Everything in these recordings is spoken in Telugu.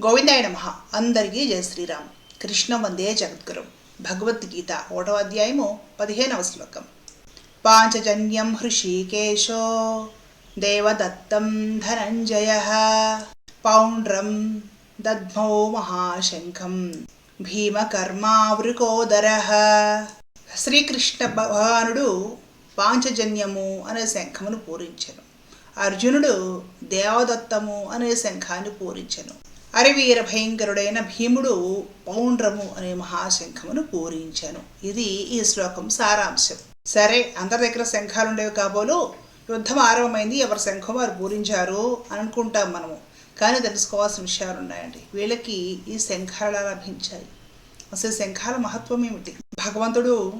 గోవిందాయ నమ. అందరికీ జయ శ్రీరామ్. కృష్ణ వందే జగద్గురు. భగవద్గీత ఒకటో అధ్యాయము పదిహేనవ శ్లోకం. పాంచజన్యం హృషీకేశో దేవదత్తం ధనంజయ. పౌండ్రం దద్మౌ మహాశంఖం భీమకర్మావృకోదర. శ్రీకృష్ణ భగవానుడు పాంచజన్యము అనే శంఖమును పూరించను. అర్జునుడు దేవదత్తము అనే శంఖాన్ని పూరించెను. అరివీర భయంకరుడైన భీముడు పౌండ్రము అనే మహాశంఖమును పూరించాను. ఇది ఈ శ్లోకం సారాంశం. సరే అందరి దగ్గర శంఖాలు ఉండేవి కాబోలు యుద్ధం ఆరంభమైంది ఎవరి శంఖం వారు పూరించారు అని అనుకుంటాం మనము. కానీ తెలుసుకోవాల్సిన విషయాలు ఉన్నాయండి. వీళ్ళకి ఈ శంఖాలు లభించాయి. అసలు శంఖాల మహత్వం ఏమిటి? భగవంతుడు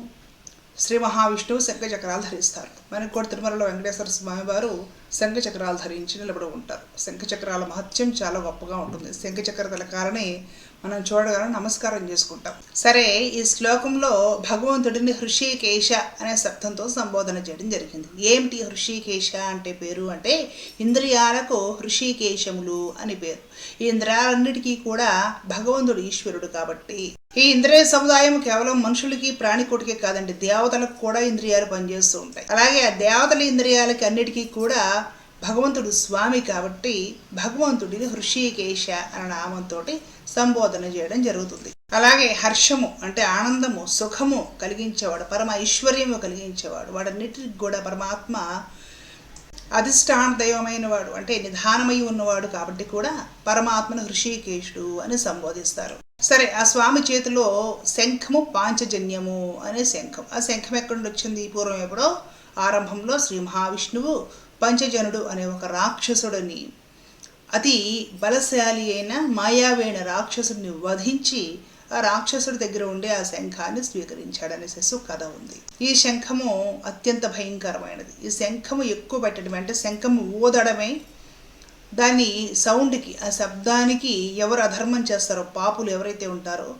శ్రీ మహావిష్ణువు శంఖ చక్రాలు ధరిస్తారు. మనకు కూడా తిరుమలలో వెంకటేశ్వర స్వామి వారు శంఖ చక్రాలు ధరించి నిలబడి ఉంటారు. శంఖ చక్రాల మహత్యం చాలా గొప్పగా ఉంటుంది. శంఖ చక్ర తిలకాలని మనం చూడగానే నమస్కారం చేసుకుంటాం. సరే ఈ శ్లోకంలో భగవంతుడిని హృషికేశ అనే శబ్దంతో సంబోధన చేయడం జరిగింది. ఏమిటి హృషికేశ అంటే పేరు? అంటే ఇంద్రియాలకు హృషికేశములు అని పేరు. ఈ ఇంద్రియాలన్నిటికీ కూడా భగవంతుడు ఈశ్వరుడు కాబట్టి. ఈ ఇంద్రియ సముదాయం కేవలం మనుషులకి ప్రాణికోటికే కాదండి దేవతలకు కూడా ఇంద్రియాలు పనిచేస్తూ ఉంటాయి. అలాగే ఆ దేవతల ఇంద్రియాలకి అన్నిటికీ కూడా భగవంతుడు స్వామి కాబట్టి భగవంతుడిని హృషికేశ అనే నామంతో సంబోధన చేయడం జరుగుతుంది. అలాగే హర్షము అంటే ఆనందము సుఖము కలిగించేవాడు పరమ ఐశ్వర్యము కలిగించేవాడు వాడన్నిటికి కూడా పరమాత్మ అధిష్టాన దైవమైన వాడు అంటే నిధానమై ఉన్నవాడు కాబట్టి కూడా పరమాత్మను హృషికేశుడు అని సంబోధిస్తారు. సరే ఆ స్వామి చేతిలో శంఖము పాంచజన్యము అనే శంఖం. ఆ శంఖం ఎక్కడి నుండి వచ్చింది? పూర్వం ఎప్పుడో? ఆరంభంలో శ్రీ మహావిష్ణువు పంచజనుడు అనే ఒక రాక్షసుడిని అతి బలశాలి అయిన మాయావేణ రాక్షసుడిని వధించి ఆ రాక్షసుడి దగ్గర ఉండే ఆ శంఖాన్ని స్వీకరించాడనేసి కథ ఉంది. ఈ శంఖము అత్యంత భయంకరమైనది. ఈ శంఖము ఎక్కువ పెట్టడం అంటే శంఖము ఊదడమే. దాని సౌండ్కి ఆ శబ్దానికి ఎవరు అధర్మం చేస్తారో పాపులు ఎవరైతే ఉంటారో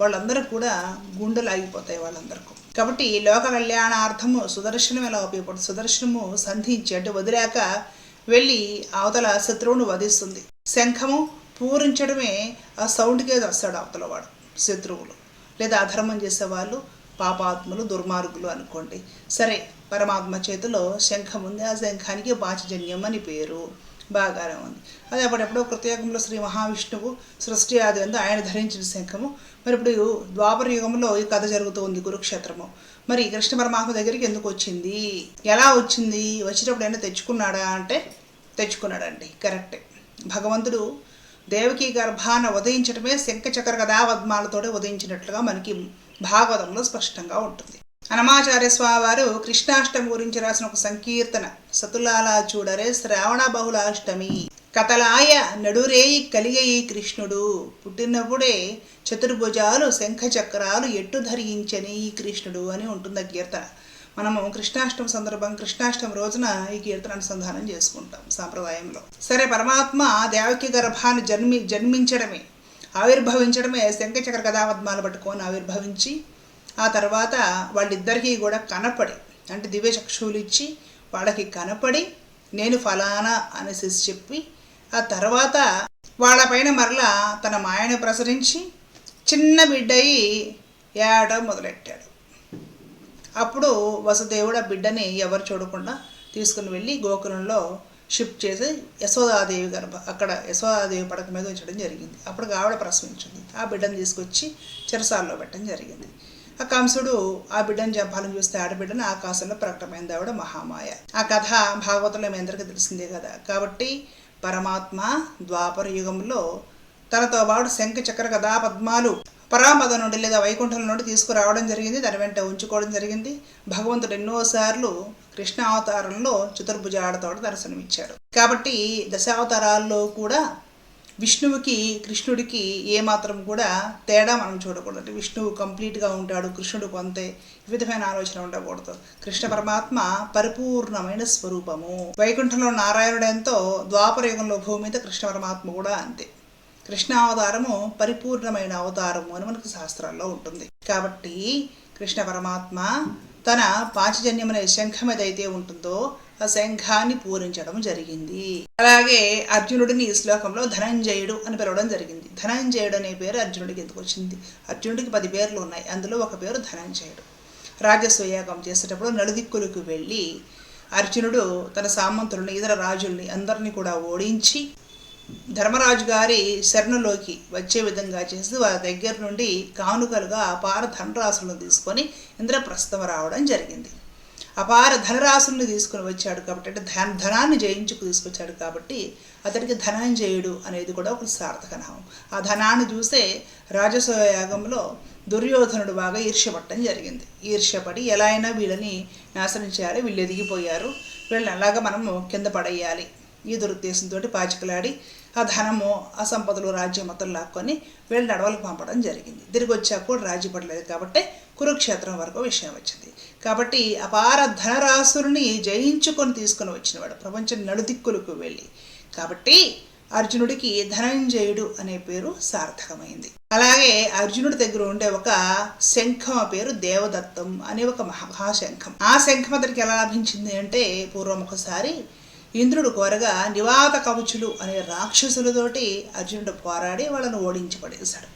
వాళ్ళందరూ కూడా గుండెలు ఆగిపోతాయి వాళ్ళందరికీ. కాబట్టి లోక కళ్యాణార్థము సుదర్శనం ఎలా ఉపయోగపడుతుంది? సుదర్శనము సంధించి అంటే వదిలాక వెళ్ళి అవతల శత్రువును వధిస్తుంది. శంఖము పూరించడమే ఆ సౌండ్కే వస్తాడు అవతల వాడు శత్రువులు. లేదా అధర్మం చేసేవాళ్ళు పాపాత్ములు దుర్మార్గులు అనుకోండి. సరే పరమాత్మ చేతిలో శంఖం ఉంది. ఆ శంఖానికి పాచజన్యం అని పేరు. బాగానే ఉంది. అది అప్పుడెప్పుడో కృతయోగంలో శ్రీ మహావిష్ణువు సృష్టి ఆది అందు ఆయన ధరించిన శంఖము. మరి ఇప్పుడు ద్వాపర యుగంలో ఈ కథ జరుగుతుంది కురుక్షేత్రము. మరి కృష్ణ పరమాత్మ దగ్గరికి ఎందుకు వచ్చింది? ఎలా వచ్చింది? వచ్చినప్పుడు ఏమైనా తెచ్చుకున్నాడా అంటే తెచ్చుకున్నాడండి కరెక్టే. భగవంతుడు దేవకి గర్భాన ఉదయించడమే శంఖ చక్ర గదావద్మాలతోటే ఉదయించినట్లుగా మనకి భాగవతంలో స్పష్టంగా ఉంటుంది. అనమాచార్య స్వామి వారు కృష్ణాష్టమి గురించి రాసిన ఒక సంకీర్తన సతులాలా చూడరే శ్రావణ బహుళాష్టమి. కథలాయ నడురేయి కలిగయి కృష్ణుడు. పుట్టినప్పుడే చతుర్భుజాలు శంఖ చక్రాలు ఎట్టు ధరించని ఈ కృష్ణుడు అని ఉంటుంది ఆ కీర్తన మనము కృష్ణాష్టమి సందర్భం కృష్ణాష్టమి రోజున ఈ కీర్తన అనుసంధానం చేసుకుంటాం సాంప్రదాయంలో. సరే పరమాత్మ దేవకి గర్భాన్ని జన్మి జన్మించడమే. ఆవిర్భవించడమే శంఖచక్ర కథాపద్మాలు పట్టుకొని ఆవిర్భవించి ఆ తర్వాత వాళ్ళిద్దరికీ కూడా కనపడి అంటే దివ్య చక్షువులు ఇచ్చి వాళ్ళకి కనపడి నేను ఫలానా అనేసి చెప్పి ఆ తర్వాత వాళ్ళపైన మరలా తన మాయను ప్రసరించి చిన్న బిడ్డయి ఏడవ మొదలెట్టాడు. అప్పుడు వసుదేవుడు ఆ బిడ్డని ఎవరు చూడకుండా తీసుకుని వెళ్ళి గోకులంలో షిఫ్ట్ చేసి యశోదాదేవి గర్భ అక్కడ యశోదాదేవి పడక మీద ఉంచడం జరిగింది. అప్పుడు ఆవిడ ప్రసవించింది. ఆ బిడ్డను తీసుకొచ్చి చెరసాల్లో పెట్టడం జరిగింది. ఆ కంసుడు ఆ బిడ్డను జంపాలని చూస్తే ఆడబిడ్డను ఆకాశంలో ప్రకటమైంది. ఆవిడ మహామాయ. ఆ కథ భాగవతంలో మీ అందరికీ తెలిసిందే కదా. కాబట్టి పరమాత్మ ద్వాపర యుగంలో తనతో పాటు శంఖ చక్ర కథా పద్మాలు పరామద నుండి లేదా వైకుంఠం నుండి తీసుకురావడం జరిగింది. దాని వెంట ఉంచుకోవడం జరిగింది. భగవంతుడు ఎన్నోసార్లు కృష్ణ అవతారంలో చతుర్భుజాడతో దర్శనమిచ్చాడు. కాబట్టి దశావతారాల్లో కూడా విష్ణువుకి కృష్ణుడికి ఏమాత్రం కూడా తేడా మనం చూడకూడదు విష్ణువు కంప్లీట్గా ఉంటాడు కృష్ణుడు కొంతే ఈ విధమైన ఆలోచన ఉండకూడదు. కృష్ణ పరమాత్మ పరిపూర్ణమైన స్వరూపము. వైకుంఠంలో నారాయణుడు ఎంతో ద్వాపర యుగంలో భూమి మీద కృష్ణ పరమాత్మ కూడా అంతే. కృష్ణ అవతారము పరిపూర్ణమైన అవతారము అని మనకు శాస్త్రాల్లో ఉంటుంది. కాబట్టి కృష్ణ పరమాత్మ తన పాంచజన్యమనే శంఖం ఏదైతే ఉంటుందో శంఖాన్ని పూరించడం జరిగింది. అలాగే అర్జునుడిని ఈ శ్లోకంలో ధనంజయుడు అని పిలవడం జరిగింది. ధనంజయుడు అనే పేరు అర్జునుడికి ఎందుకు వచ్చింది? అర్జునుడికి పది పేర్లు ఉన్నాయి. అందులో ఒక పేరు ధనంజయుడు. రాజస్వయాగం చేసేటప్పుడు నలుదిక్కులకు వెళ్ళి అర్జునుడు తన సామంతుల్ని ఇతర రాజుల్ని అందరినీ కూడా ఓడించి ధర్మరాజు గారి శరణులోకి వచ్చే విధంగా చేసి వారి దగ్గర నుండి కానుకలుగా అపార ధనరాశులను తీసుకొని ఇంద్రప్రస్థం రావడం జరిగింది. అపార ధనరాశుల్ని తీసుకుని వచ్చాడు కాబట్టి అంటే ధన ధనాన్ని జయించుకు తీసుకొచ్చాడు కాబట్టి అతడికి ధనంజయుడు అనేది కూడా ఒక సార్థక నామం ఆ ధనాన్ని చూసే రాజసూయ యాగంలో దుర్యోధనుడు బాగా ఈర్ష్యపడటం జరిగింది. ఈర్ష్యపడి ఎలా అయినా వీళ్ళని నాశనం చేయాలి వీళ్ళు ఎదిగిపోయారు. వీళ్ళని అలాగా మనము కింద పడేయాలి. ఈ దురుద్దేశంతో పాచికలాడి ఆ ధనము ఆ సంపదలు రాజ్యం మొత్తం లాక్కొని వీళ్ళని అడవులకు పంపడం జరిగింది. తిరిగి వచ్చాక కూడా రాజీ పడలేదు కాబట్టి కురుక్షేత్రం వరకు విషయం వచ్చింది. కాబట్టి అపార ధనరాసురుని జయించుకొని తీసుకొని వచ్చినవాడు ప్రపంచం నడుదిక్కులకు వెళ్ళి. కాబట్టి అర్జునుడికి ధనంజయుడు అనే పేరు సార్థకమైంది. అలాగే అర్జునుడి దగ్గర ఉండే ఒక శంఖం పేరు దేవదత్తం అనే ఒక మహాశంఖం. ఆ శంఖం అతనికి ఎలా లభించింది అంటే పూర్వం ఒకసారి ఇంద్రుడు కోరగా నివాత కవచులు అనే రాక్షసులతోటి అర్జునుడు పోరాడి వాళ్ళను ఓడించి పడేశాడు.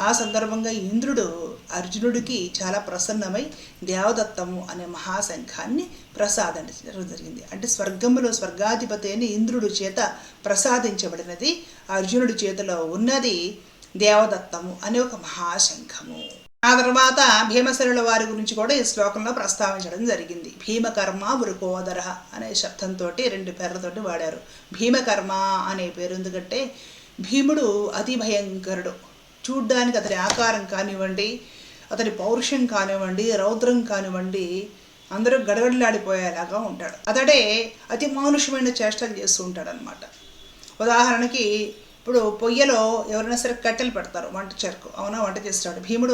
ఆ సందర్భంగా ఇంద్రుడు అర్జునుడికి చాలా ప్రసన్నమై దేవదత్తము అనే మహాశంఖాన్ని ప్రసాదించడం జరిగింది. అంటే స్వర్గములో స్వర్గాధిపతి అని ఇంద్రుడు చేత ప్రసాదించబడినది అర్జునుడి చేతిలో ఉన్నది దేవదత్తము అనే ఒక మహాశంఖము ఆ తర్వాత భీమసేనుల వారి గురించి కూడా ఈ శ్లోకంలో ప్రస్తావించడం జరిగింది. భీమకర్మ వృకోదర అనే శబ్దంతో రెండు పేర్లతోటి వాడారు. భీమకర్మ అనే పేరు ఎందుకంటే భీముడు అతి భయంకరుడు. చూడ్డానికి అతని ఆకారం కానివ్వండి అతని పౌరుషం కానివ్వండి రౌద్రం కానివ్వండి అందరూ గడగడలాడిపోయేలాగా ఉంటాడు. అతడే అతి మానుషమైన చేష్టలు చేస్తూ ఉంటాడు అనమాట ఉదాహరణకి ఇప్పుడు పొయ్యలో ఎవరైనా సరే కట్టెలు పెడతారు వంట చెరకు. అవునా? వంట చేస్తాడు భీముడు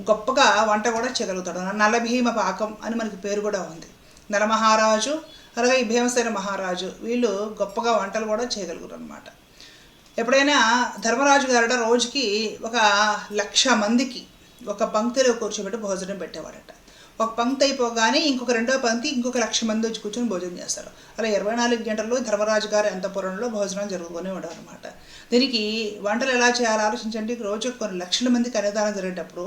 గొప్పగా వంట కూడా చేయగలుగుతాడు. నలభీమ పాకం అని మనకి పేరు కూడా ఉంది. నలమహారాజు అలాగే ఈ భీమసేన మహారాజు వీళ్ళు గొప్పగా వంటలు కూడా చేయగలుగుతారు అనమాట ఎప్పుడైనా ధర్మరాజు గారట రోజుకి ఒక లక్ష మందికి ఒక పంక్తిలో కూర్చోబెట్టి భోజనం పెట్టేవాడట ఒక పంక్తి అయిపోగానే ఇంకొక రెండో పంక్తి ఇంకొక లక్ష మంది వచ్చి కూర్చొని భోజనం చేస్తారు. అలా ఇరవై నాలుగు గంటల్లో ధర్మరాజు గారి అంతపురంలో భోజనం జరుగుతూనే ఉండవు అనమాట దీనికి వంటలు ఎలా చేయాలో ఆలోచించండి. రోజు కొన్ని లక్షల మందికి అన్నదానం జరిగేటప్పుడు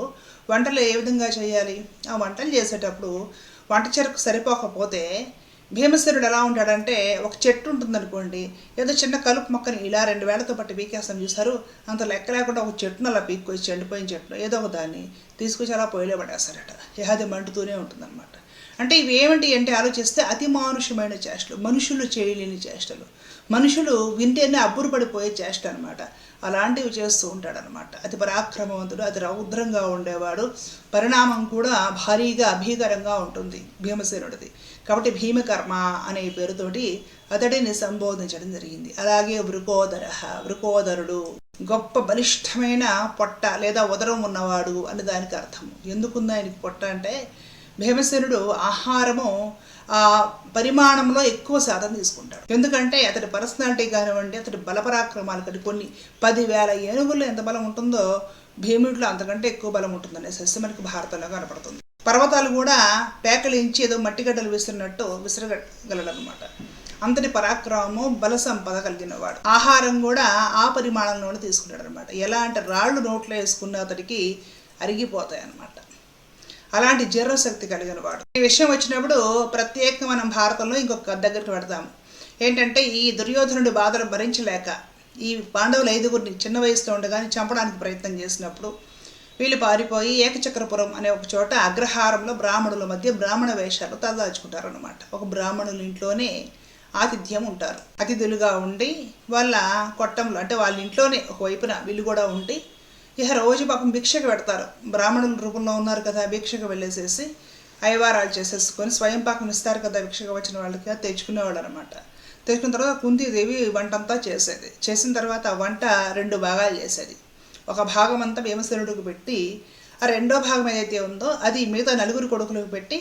వంటలు ఏ విధంగా చేయాలి? ఆ వంటలు చేసేటప్పుడు వంట చెరకు సరిపోకపోతే భీమసేనుడు ఎలా ఉంటాడంటే ఒక చెట్టు ఉంటుంది అనుకోండి ఏదో చిన్న కలుపు మొక్కని ఇలా రెండు వేలతో పట్టి పీకేస్తాం చూసారు అంత లెక్క లేకుండా ఒక చెట్టును అలా పీక్కొచ్చి చెండిపోయిన చెట్టును ఏదో ఒక దాన్ని తీసుకొచ్చి అలా పొయ్యిలో పడేస్తారట. అది మండుతూనే ఉంటుందన్నమాట. అంటే ఇవి ఏమిటి అంటే ఆలోచిస్తే అతి మానుషమైన చేష్టలు మనుషులు చేయలేని చేష్టలు. మనుషులు వింటేనే అబ్బురుపడిపోయే చేష్ట అనమాట అలాంటివి చేస్తూ ఉంటాడనమాట అతి పరాక్రమవంతుడు అతి రౌద్రంగా ఉండేవాడు. పరిణామం కూడా భారీగా అభీకరంగా ఉంటుంది భీమసేనుడిది. కాబట్టి భీమకర్మ అనే పేరుతోటి అతడిని సంబోధించడం జరిగింది. అలాగే వృకోదర వృకోదరుడు గొప్ప బలిష్టమైన పొట్ట లేదా ఉదరం ఉన్నవాడు అని దానికి అర్థం ఎందుకుంది ఆయనకి పొట్ట అంటే భీమసేనుడు ఆహారము ఆ పరిమాణంలో ఎక్కువ శాతం తీసుకుంటాడు. ఎందుకంటే అతడి పర్సనాలిటీ కానివ్వండి అతడి బలపరాక్రమాలు కానీ కొన్ని పదివేల ఏనుగుల్లో ఎంత బలం ఉంటుందో భీముడిలో అంతకంటే ఎక్కువ బలం ఉంటుందనే సస్య మనకి భారతంలో కనపడుతుంది. పర్వతాలు కూడా పేకలించి ఏదో మట్టిగడ్డలు విసిరినట్టు విసిరగలడనమాట అంతటి పరాక్రమము బల సంపద కలిగినవాడు ఆహారం కూడా ఆ పరిమాణంలోనే తీసుకుంటాడు అనమాట ఎలా అంటే రాళ్ళు నోట్లో వేసుకున్న అతడికి అరిగిపోతాయి అన్నమాట అలాంటి జీర్ణశక్తి కలిగిన వాడు. ఈ విషయం వచ్చినప్పుడు ప్రత్యేకంగా మనం భారతంలో ఇంకొక దగ్గరికి పెడతాము ఏంటంటే ఈ దుర్యోధనుడి బాధలు భరించలేక ఈ పాండవులు ఐదుగురిని చిన్న వయసులో ఉండగానే చంపడానికి ప్రయత్నం చేసినప్పుడు వీళ్ళు పారిపోయి ఏకచక్రపురం అనే ఒక చోట అగ్రహారంలో బ్రాహ్మణుల మధ్య బ్రాహ్మణ వేషాలు తలదాచుకుంటారు అనమాట ఒక బ్రాహ్మణుల ఇంట్లోనే ఆతిథ్యం ఉంటారు. అతిథులుగా ఉండి వాళ్ళ కొట్టంలో అంటే వాళ్ళ ఇంట్లోనే ఒకవైపున వీళ్ళు కూడా ఉండి ఇక రోజు పాపం భిక్షకు పెడతారు. బ్రాహ్మణుల రూపంలో ఉన్నారు కదా భిక్షకు వెళ్ళేసేసి అయ్యవారాలు చేసేసుకొని స్వయం పాకం ఇస్తారు కదా భిక్షకు వచ్చిన వాళ్ళకి అది తెచ్చుకునేవాళ్ళు అనమాట తెచ్చుకున్న తర్వాత కుంతీదేవి వంటంతా చేసేది. చేసిన తర్వాత ఆ వంట రెండు భాగాలు చేసేది. ఒక భాగం అంతా భీమసేనుడికి పెట్టి ఆ రెండో భాగం ఏదైతే ఉందో అది మిగతా నలుగురు కొడుకులకు పెట్టి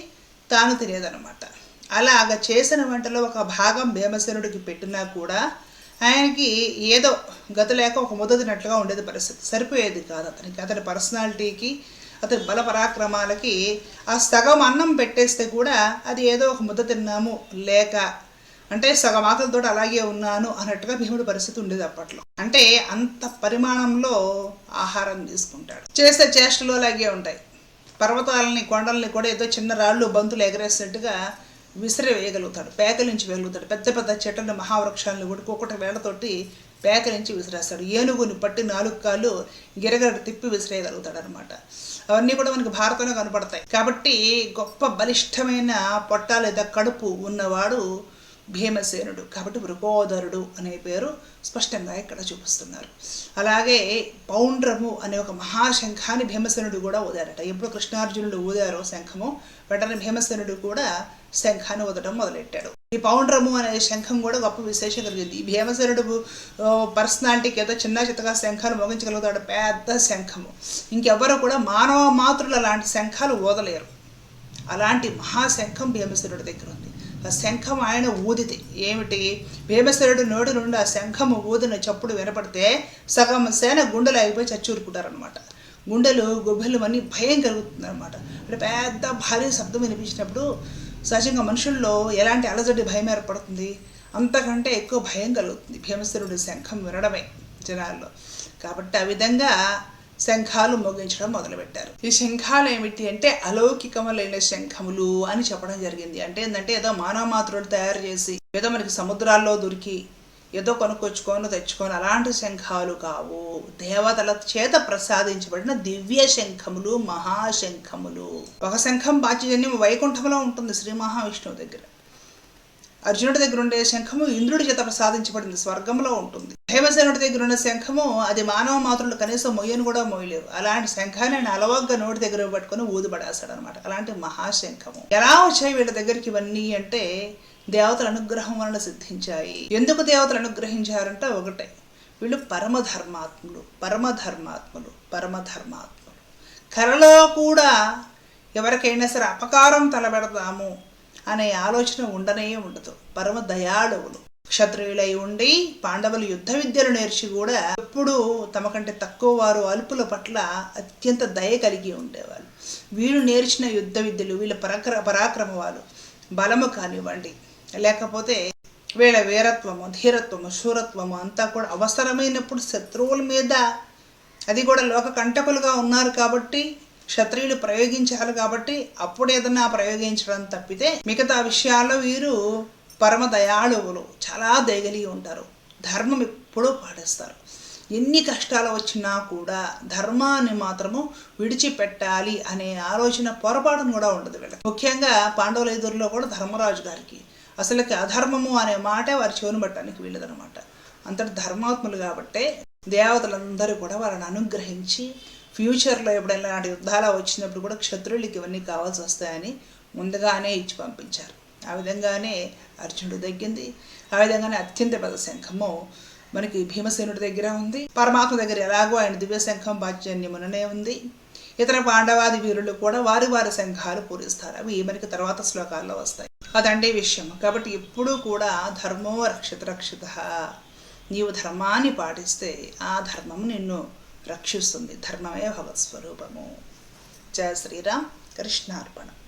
తాను తినేదనమాట అలాగ చేసిన వంటలో ఒక భాగం భీమసేనుడికి పెట్టినా కూడా ఆయనకి ఏదో గత లేక ఒక ముద్ద ఉండేది పరిస్థితి. సరిపోయేది కాదు అతనికి. అతని పర్సనాలిటీకి అతని బల పరాక్రమాలకి ఆ సగం అన్నం పెట్టేస్తే కూడా అది ఏదో ఒక ముద్ద తిన్నాము లేక అంటే సగం ఆకలితో అలాగే ఉన్నాను అన్నట్టుగా భీముడి పరిస్థితి ఉండేది అప్పట్లో. అంటే అంత పరిమాణంలో ఆహారం తీసుకుంటాడు. చేసే చేష్టలు అలాగే ఉంటాయి. పర్వతాలని కొండల్ని కూడా ఏదో చిన్న రాళ్ళు బంతులు ఎగరేసినట్టుగా విసిరి వేయగలుగుతాడు. పేకలించి వేయగలుగుతాడు పెద్ద పెద్ద చెట్లను మహావృక్షాలను కూడా ఒక్కొక్కటి వేళతోటి పేకలించి విసిరేస్తాడు. ఏనుగుని పట్టి నాలుగు కాళ్ళు గిరగడ తిప్పి విసిరేయగలుగుతాడు అనమాట అవన్నీ కూడా మనకి భారతంలో కనపడతాయి. కాబట్టి గొప్ప బలిష్టమైన పొట్ట లేదా కడుపు ఉన్నవాడు భీమసేనుడు కాబట్టి వృకోదరుడు అనే పేరు స్పష్టంగా ఇక్కడ చూపిస్తున్నారు. అలాగే పౌండ్రము అనే ఒక మహాశంఖాన్ని భీమసేనుడు కూడా ఊదారట. ఎప్పుడు కృష్ణార్జునుడు ఊదారో శంఖము వెంటనే భీమసేనుడు కూడా శంఖాన్ని ఊదడం మొదలెట్టాడు. ఈ పౌండ్రము అనే శంఖం కూడా గొప్ప విశేషం కలిగింది. ఈ భీమసేనుడు పర్సనాలిటీకి ఏదో చిన్న చిత్తగా శంఖాలు మోగించగలుగుతాడు పెద్ద శంఖము. ఇంకెవ్వరు కూడా మానవ మాతృలు లాంటి శంఖాలు ఊదలేరు. అలాంటి మహాశంఖం భీమసేనుడి దగ్గర ఉంది. శంఖం ఆయన ఊదితే ఏమిటి? భీమసేనుడు నోటి నుండి ఆ శంఖము ఊదిన చప్పుడు వినపడితే సగం సేన గుండెలు అయిపోయి చచ్చూరుకుంటారనమాట గుండెలు గుబ్బెలు అన్నీ భయం కలుగుతుందనమాట అంటే పెద్ద భారీ శబ్దం వినిపించినప్పుడు సహజంగా మనుషుల్లో ఎలాంటి అలజడి భయం ఏర్పడుతుంది? అంతకంటే ఎక్కువ భయం కలుగుతుంది భీమసేనుడి శంఖం వినడమే జనాల్లో. కాబట్టి ఆ విధంగా శంఖాలు మోగించడం మొదలుపెట్టారు. ఈ శంఖాలు ఏమిటి అంటే అలౌకికములైన శంఖములు అని చెప్పడం జరిగింది. అంటే ఏంటంటే ఏదో మానవ మాతృలు తయారు చేసి ఏదో మనకి సముద్రాల్లో దొరికి ఏదో కొనుక్కొచ్చుకొని తెచ్చుకొని అలాంటి శంఖాలు కావు. దేవతల చేత ప్రసాదించబడిన దివ్య శంఖములు మహాశంఖములు ఒక శంఖం బాధ్యజన్యం వైకుంఠంలో ఉంటుంది శ్రీ మహావిష్ణువు దగ్గర. అర్జునుడి దగ్గర ఉండే శంఖము ఇంద్రుడి చేత ప్రసాదించబడింది స్వర్గంలో ఉంటుంది. భీమసేనుడి దగ్గర ఉన్న శంఖము అది మానవ మాతృలు కనీసం మొయ్యను కూడా మొయ్యలేవు. అలాంటి శంఖాన్ని ఆయన అలవగ్గా నోటి దగ్గర పట్టుకొని ఊదుపడేస్తాడు అనమాట అలాంటి మహాశంఖము. ఎలా వచ్చాయి వీళ్ళ దగ్గరికి ఇవన్నీ అంటే దేవతల అనుగ్రహం వలన సిద్ధించాయి. ఎందుకు దేవతలు అనుగ్రహించారంటే ఒకటే వీళ్ళు పరమధర్మాత్ములు పరమధర్మాత్ములు పరమధర్మాత్ములు. కరలో కూడా ఎవరికైనా సరే అపకారం తలబెడతాము అనే ఆలోచన ఉండనే ఉండదు. పరమ దయాళువులు. క్షత్రియులై ఉండి పాండవులు యుద్ధ విద్యలు నేర్చి కూడా ఎప్పుడూ తమకంటే తక్కువ వారు అల్పుల పట్ల అత్యంత దయ కలిగి ఉండేవాళ్ళు. వీళ్ళు నేర్చిన యుద్ధ విద్యలు వీళ్ళ పరాక్ర పరాక్రమవాలు బలము కానివ్వండి. లేకపోతే వీళ్ళ వీరత్వము ధీరత్వము శూరత్వము అంతా కూడా అవసరమైనప్పుడు శత్రువుల మీద అది కూడా లోక కంటకులుగా ఉన్నారు కాబట్టి క్షత్రియులు ప్రయోగించాలి కాబట్టి అప్పుడు ఏదన్నా ప్రయోగించడం తప్పితే మిగతా విషయాల్లో వీరు పరమ దయాళువులు చాలా దయగలిగి ఉంటారు. ధర్మం ఎప్పుడూ పాటిస్తారు. ఎన్ని కష్టాలు వచ్చినా కూడా ధర్మాన్ని మాత్రము విడిచిపెట్టాలి అనే ఆలోచన పొరపాటును కూడా ఉండదు వీళ్ళకి. ముఖ్యంగా పాండవుల ఎదురులో కూడా ధర్మరాజు గారికి అసలుకి అధర్మము అనే మాటే వారి చెవును పట్టడానికి వీళ్ళదనమాట అంతటి ధర్మాత్ములు కాబట్టే దేవతలందరూ కూడా వాళ్ళని అనుగ్రహించి ఫ్యూచర్లో ఎప్పుడైనా యుద్ధాలు వచ్చినప్పుడు కూడా క్షత్రువులకి ఇవన్నీ కావాల్సి వస్తాయని ముందుగానే ఇచ్చి పంపించారు. ఆ విధంగానే అర్జునుడు తగ్గింది ఆ విధంగానే అత్యంత పెద్ద శంఖము మనకి భీమసేనుడి దగ్గర ఉంది. పరమాత్మ దగ్గర ఎలాగో ఆయన దివ్య శంఖం పాచన్యముననే ఉంది. ఇతర పాండవాది వీరులు కూడా వారి వారి శంఖాలు పూరిస్తారు అవి మనకి తర్వాత శ్లోకాల్లో వస్తాయి. అదంటే విషయం. కాబట్టి ఎప్పుడూ కూడా ధర్మో రక్షిత రక్షిత. నీవు ధర్మాన్ని పాటిస్తే ఆ ధర్మము నిన్ను రక్షిస్తుంది. ధర్మమే భగవత్ స్వరూపము జయ శ్రీరామ్. కృష్ణార్పణం.